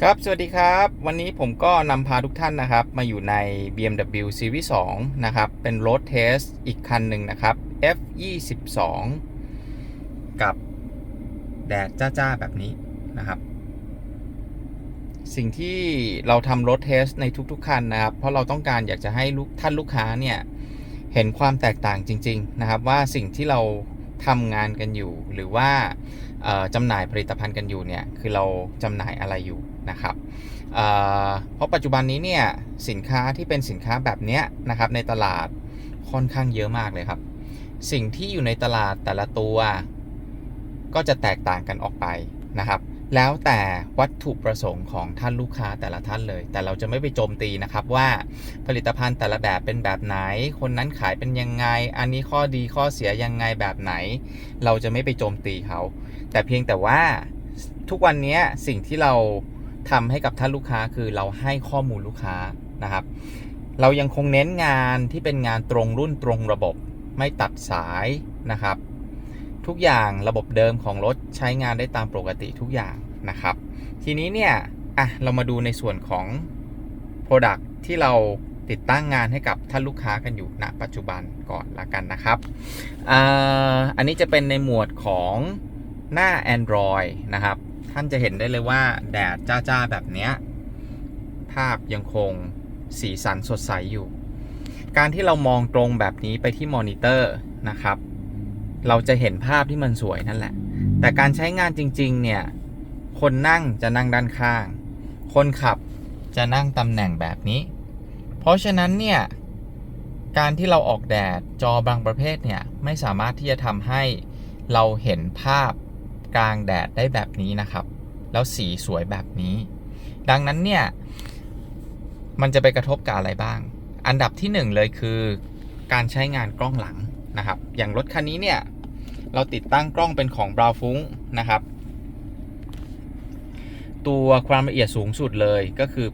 ครับ สวัสดีครับ วันนี้ผมก็นำพาทุกท่านนะครับ มาอยู่ใน BMW Series 2นะครับ เป็น Road Test อีกคันหนึ่งนะครับ F22 กับแดดจ้าๆ แบบนี้นะครับ สิ่งที่เราทำ Road Test ในทุกๆ คันนะครับ เพราะเราต้องการอยากจะให้ลูกท่านลูกค้าเนี่ย เห็นความแตกต่างจริง ๆ นะครับ ว่าสิ่งที่เราทำงานกันอยู่ หรือว่าจำหน่ายผลิตภัณฑ์กันอยู่เนี่ย คือเราจำหน่ายอะไรอยู่ นะครับเเพราะปัจจุบันนี้เนี่ยสินค้าที่เป็นสินค้าแบบเนี้ยนะครับในตลาดค่อนข้างเยอะมากเลยครับ สิ่งที่อยู่ในตลาดแต่ละตัว ก็จะแตกต่างกันออกไปนะครับ แล้วแต่วัตถุประสงค์ของท่านลูกค้าแต่ละท่านเลย แต่เราจะไม่ไปโจมตีนะครับว่าผลิตภัณฑ์แต่ละแบบเป็นแบบไหน คนนั้นขายเป็นยังไง อันนี้ข้อดีข้อเสียยังไงแบบไหน เราจะไม่ไปโจมตีเขา แต่เพียงแต่ว่าทุกวันนี้สิ่งที่เรา ทำให้กับท่านลูกค้าคือเราให้ข้อมูลลูกค้านะครับ เรายังคงเน้นงานที่เป็นงานตรงรุ่นตรงระบบไม่ตัดสายนะครับ ทุกอย่างระบบเดิมของรถใช้งานได้ตามปกติทุกอย่างนะครับ ทีนี้เนี่ยอะเรามาดูในส่วนของ Product ที่เราติดตั้งงานให้กับท่านลูกค้ากันอยู่ณปัจจุบันก่อนละกันนะครับออันนี้จะเป็นในหมวดของหน้า Android นะครับ ท่านจะเห็นได้เลยว่าแดดจ้าๆแบบเนี้ยภาพยังคงสีสันสดใสอยู่ การที่เรามองตรงแบบนี้ไปที่มอนิเตอร์นะครับ เราจะเห็นภาพที่มันสวยนั่นแหละ แต่การใช้งานจริง ๆ เนี่ย คนนั่งจะนั่งด้านข้าง คนขับจะนั่งตำแหน่งแบบนี้ เพราะฉะนั้นเนี่ย การที่เราออกแดดจอบางประเภทเนี่ย ไม่สามารถที่จะทำให้เราเห็นภาพ กลางแดดได้แบบนี้นะครับ แล้วสีสวยแบบนี้ ดังนั้นเนี่ยมันจะไปกระทบกับอะไรบ้าง อันดับที่หนึ่งเลยคือ การใช้งานกล้องหลังนะครับ อย่างรถคันนี้เนี่ยเราติดตั้งกล้องเป็นของบราวฟุ้งนะครับ ตัวความละเอียดสูงสุดเลยก็คือ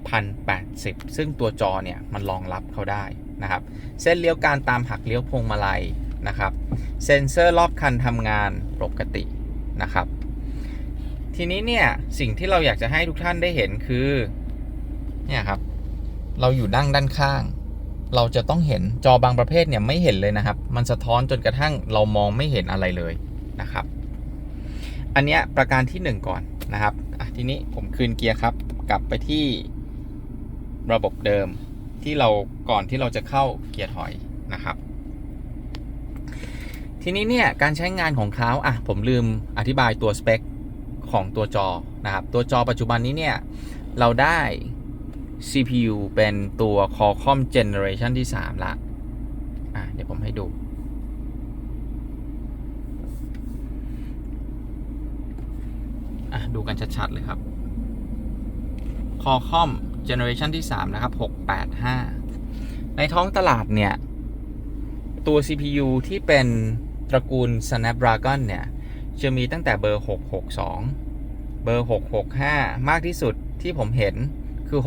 1080 ซึ่งตัวจอเนี่ยมันรองรับเขาได้นะครับ เส้นเลี้ยวการตามหักเลี้ยวพวงมาลัยนะครับ เซ็นเซอร์รอบคันทำงานปกติ นะครับ ทีนี้เนี่ยสิ่งที่เราอยากจะให้ทุกท่านได้เห็นคือเนี่ยครับ เราอยู่ดั้งด้านข้าง เราจะต้องเห็นจอบางประเภทเนี่ยไม่เห็นเลยนะครับ มันสะท้อนจนกระทั่งเรามองไม่เห็นอะไรเลยนะครับ อันเนี้ยประการที่ 1 ก่อนนะครับทีนี้ผมคืนเกียร์ครับ กลับไปที่ระบบเดิมที่เราก่อนที่เราจะเข้าเกียร์ถอยนะครับ ทีนี้เนี่ยการใช้งานของเขาอะผมลืมอธิบายตัวสเปคของตัวจอนะครับ ตัวจอปัจจุบันนี้เนี่ย เราได้ CPU เป็นตัว Qualcomm Generation ที่ 3 ละอะเดี๋ยวผมให้ดู อะ ดูกันชัด ๆ เลยครับ Qualcomm Generation ที่ 3 นะครับ 685 ในท้องตลาดเนี่ย ตัว CPU ที่เป็น ตระกูล Snapdragon เนี่ย จะมีตั้งแต่เบอร์ 662 เบอร์ 665 มากที่สุดที่ผมเห็นคือ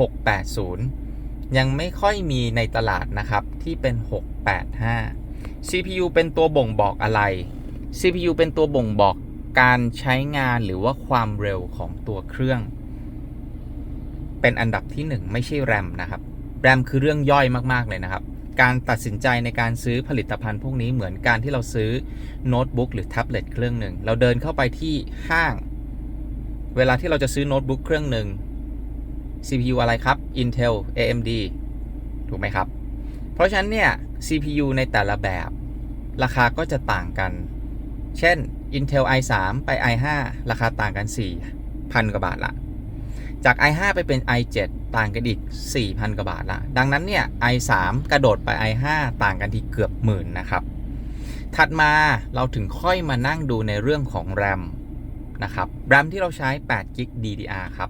680 ยังไม่ค่อยมีในตลาดนะครับที่เป็น 685 CPU เป็นตัวบ่งบอกอะไร CPU เป็นตัวบ่งบอกการใช้งานหรือว่าความเร็วของตัวเครื่อง เป็นอันดับที่ 1 ไม่ใช่แรมนะครับแรมคือเรื่องย่อยมาก ๆ เลยนะครับ การตัดสินใจในการซื้อผลิตภัณฑ์พวกนี้เหมือนการที่เราซื้อโน้ตบุ๊กหรือแท็บเล็ตเครื่องหนึ่ง เราเดินเข้าไปที่ห้าง เวลาที่เราจะซื้อโน้ตบุ๊กเครื่องหนึ่ง CPU อะไรครับ Intel AMD ถูกไหมครับ เพราะฉะนั้นเนี่ย CPU ในแต่ละแบบ ราคาก็จะต่างกัน เช่น Intel i3 ไป i5 ราคาต่างกัน 4,000 กว่าบาทละ จาก i5 ไปเป็น i7 ต่างกันอีก 4,000 กว่าบาทละ ดังนั้นเนี่ย i3 กระโดดไป i5 ต่างกันที่เกือบหมื่นนะครับ ถัดมาเราถึงค่อยมานั่งดูในเรื่องของ RAM นะครับ RAM ที่เราใช้8 g b DDR ครับ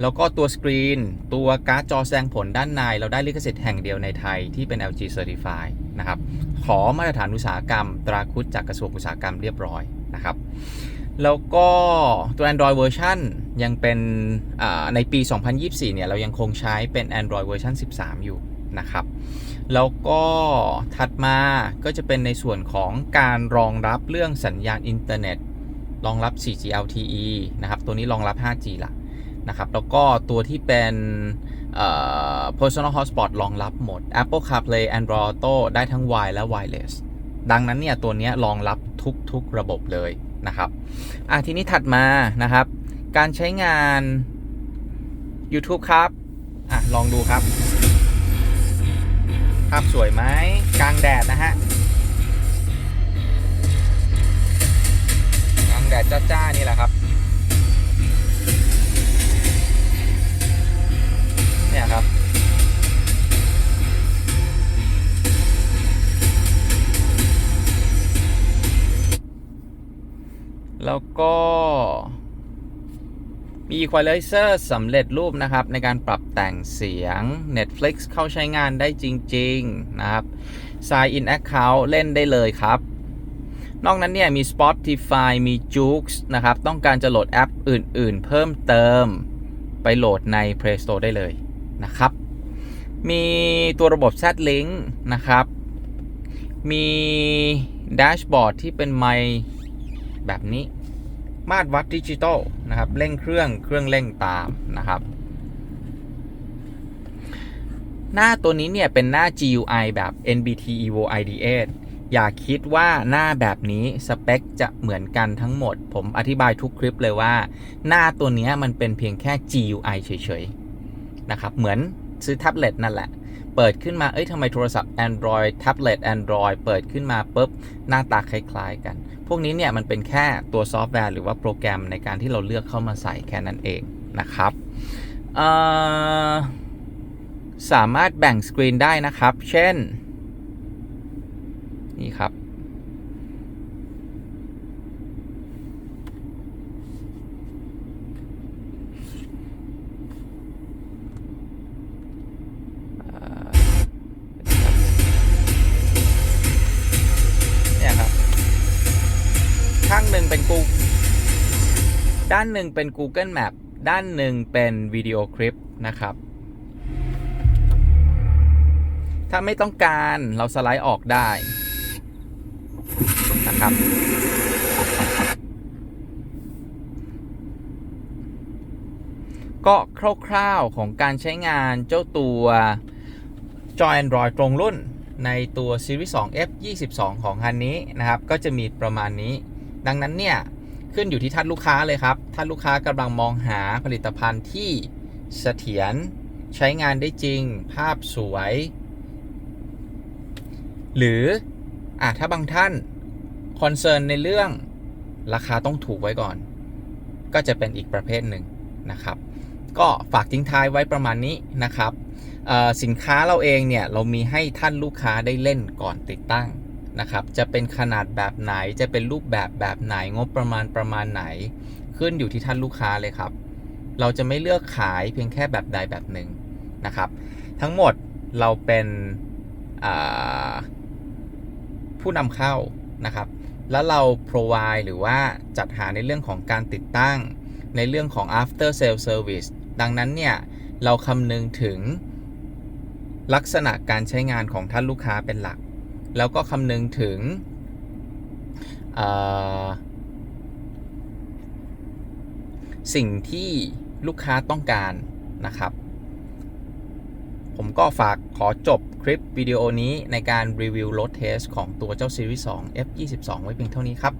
แล้วก็ตัวสกรีน ตัวการ์ดจอแสดงผลด้านในเราได้ลิขสิทธิ์แห่งเดียวในไทยที่เป็น LG Certified นะครับ ขอมาตรฐานอุตสาหกรรม ตราคุดจากกระทรวงอุตสาหกรรมเรียบร้อยนะครับ แล้วก็ตัว Android เวอร์ชัน ยังเป็นอ่าในปี 2024 เนี่ย เรายังคงใช้เป็น Android เวอร์ชัน13 อยู่นะครับ แล้วก็ถัดมาก็จะเป็นในส่วนของการรองรับเรื่องสัญญาณอินเทอร์เน็ต รองรับ 4G LTE นะครับ ตัวนี้รองรับ 5G ละนะครับ แล้วก็ตัวที่เป็น personal hotspot รองรับหมด Apple CarPlay Android Auto ได้ทั้ง w i r e และ Wireless ดังนั้นเนี่ย ตัวนี้รองรับทุกๆระบบเลยนะครับ อะทีนี้ถัดมานะครับ การใช้งาน YouTube ครับ อะ ลองดูครับ ภาพสวยไหมกลางแดดนะฮะกลางแดดจ้าๆนี่แหละครับ เนี่ยครับแล้วก็ มี Equalizer สำเร็จรูปนะครับ ในการปรับแต่งเสียง Netflix เข้าใช้งานได้จริง ๆ นะครับ Sign in Account เล่นได้เลยครับ นอกนั้นเนี่ย มี Spotify มี Joox นะครับ ต้องการจะโหลดแอปอื่น ๆ เพิ่มเติมไปโหลดใน Play Store ได้เลยนะครับ มีตัวระบบ Z-Link นะครับ มีแดชบอร์ดที่เป็นไมค์แบบนี้ มาตรวัดดิจิตอลนะครับเร่งเครื่องเครื่องเร่งตามนะครับ หน้าตัวนี้เนี่ยเป็นหน้า GUI แบบ NBT Evo IDA อย่าคิดว่าหน้าแบบนี้สเปคจะเหมือนกันทั้งหมด ผมอธิบายทุกคลิปเลยว่า หน้าตัวนี้มันเป็นเพียงแค่ GUI เฉยๆนะครับเหมือนซื้อแท็บเล็ตนั่นแหละ เปิดขึ้นมา เอ้ยทำไมโทรศัพท์ Android แท็บเล็ต Android เปิดขึ้นมาปุ๊บ หน้าตาคล้าย ๆ กัน พวกนี้เนี่ยมันเป็นแค่ตัวซอฟต์แวร์หรือว่าโปรแกรมในการที่เราเลือกเข้ามาใส่แค่นั้นเองนะครับสามารถแบ่งสกรีนได้นะครับ เช่น นี่ครับ หนึ่งเป็นกูด้านหนึ่งเป็น Google Map ด้านหนึ่งเป็นวิดีโอคลิปนะครับ ถ้าไม่ต้องการเราสไลด์ออกได้นะครับ ก็คร่าวๆของการใช้งานเจ้าตัวจอ Android ตรงรุ่นในตัว Series 2 F 22 ของคันนี้นะครับ ก็จะมีประมาณนี้ ดังนั้นเนี่ยขึ้นอยู่ที่ท่านลูกค้าเลยครับ ท่านลูกค้ากำลังมองหาผลิตภัณฑ์ที่เสถียรใช้งานได้จริง ภาพสวย หรืออะถ้าบางท่านคอนเซิร์นในเรื่องราคาต้องถูกไว้ก่อน ก็จะเป็นอีกประเภทหนึ่งนะครับ ก็ฝากทิ้งท้ายไว้ประมาณนี้นะครับสินค้าเราเองเนี่ยเรามีให้ท่านลูกค้าได้เล่นก่อนติดตั้ง นะครับจะเป็นขนาดแบบไหนจะเป็นรูปแบบแบบไหนงบประมาณประมาณไหน ขึ้นอยู่ที่ท่านลูกค้าเลยครับ เราจะไม่เลือกขายเพียงแค่แบบใดแบบหนึ่งนะครับ ทั้งหมดเราเป็นผู้นำเข้านะครับ แล้วเรา provide หรือว่าจัดหาในเรื่องของการติดตั้งในเรื่องของ after sale service ดังนั้นเนี่ยเราคำนึงถึงลักษณะการใช้งานของท่านลูกค้าเป็นหลัก แล้วก็คำนึงถึงสิ่งที่ลูกค้าต้องการนะครับ ผมก็ฝากขอจบคลิปวิดีโอนี้ในการรีวิวรถเทสของตัวเจ้า Series 2 F22 ไว้เพียงเท่านี้ครับ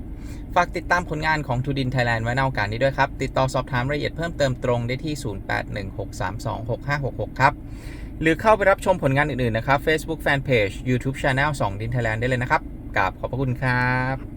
ฝากติดตามผลงานของทูดินไทยแลนด์ไว้ในโอกาสนี้ด้วยครับ ติดต่อสอบถามรายละเอียดเพิ่มเติมตรงได้ที่ 0816326566 ครับ หรือเข้าไปรับชมผลงานอื่นๆนะครับ Facebook Fanpage YouTube Channel 2ดินไทยแลนด์ได้เลยนะครับกราบขอบพระคุณครับ